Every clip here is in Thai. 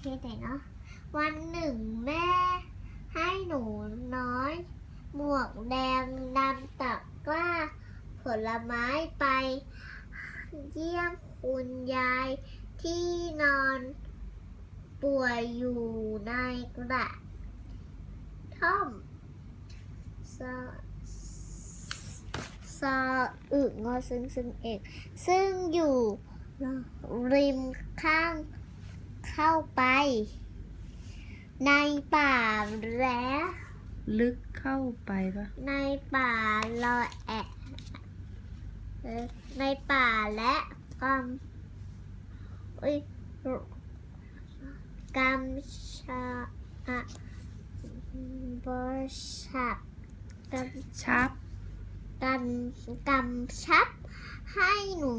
เคไหนเนาะวันหนึ่งแม่ ให้หนูน้อย หมวกแดงนำตักกล้า ผลไม้ไป เยี่ยมคุณยายที่นอน ป่วยอยู่ในกระท่อมสสอึงอซึ่งซึ่งเอก ซึ่งอยู่ริมข้าง เข้าไป ในป่าและลึกเข้าไปปะในป่าลอแอะเอ่อในป่าและกำอุ้ยกำชาอะบชับกำชับกันกำชับให้หนู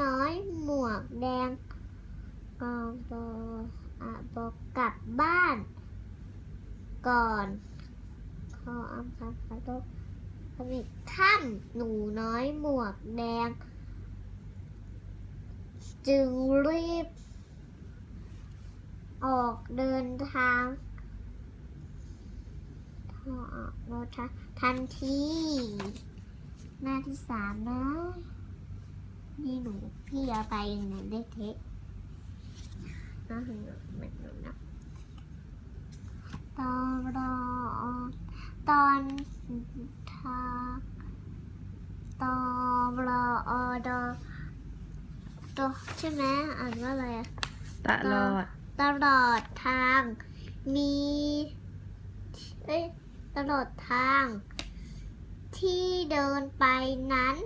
น้อยหมวกแดงกบอะบอกกลั บ้าน ก่อน ขออำคำขอโทษผลิตถ้ำหนูน้อยหมวกแดง จึงรีบ ออกเดินทางออกรถท,ทันที หน้าที่สามนะ นี่หนูพี่เอาไปหนได้เทคนะหนูเหมือนหนูนะ ตอนรอตอนทางตอรอดอตัวใช่ไหมอ่านว่าอะไรตลอดตลอดทาง มีเอ้ยตลอดทาง ที่เดินไปนั้น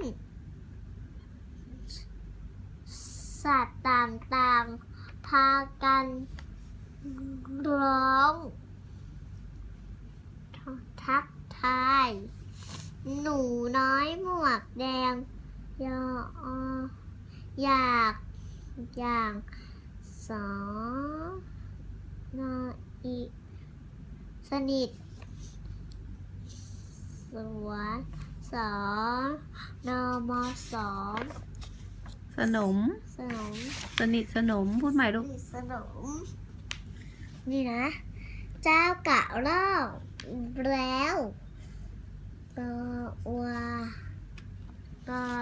สัตว์ต่างๆ พากันร้อง ทักทาย หนูน้อยหมวกแดงยออยากอย่างสองนออีสนิทสวนสองนอมอสองสนม สนมสนิทสนม พูดใหม่ลูกสนม นี่นะ เจ้ากะเล่า แล้วกวากวาอ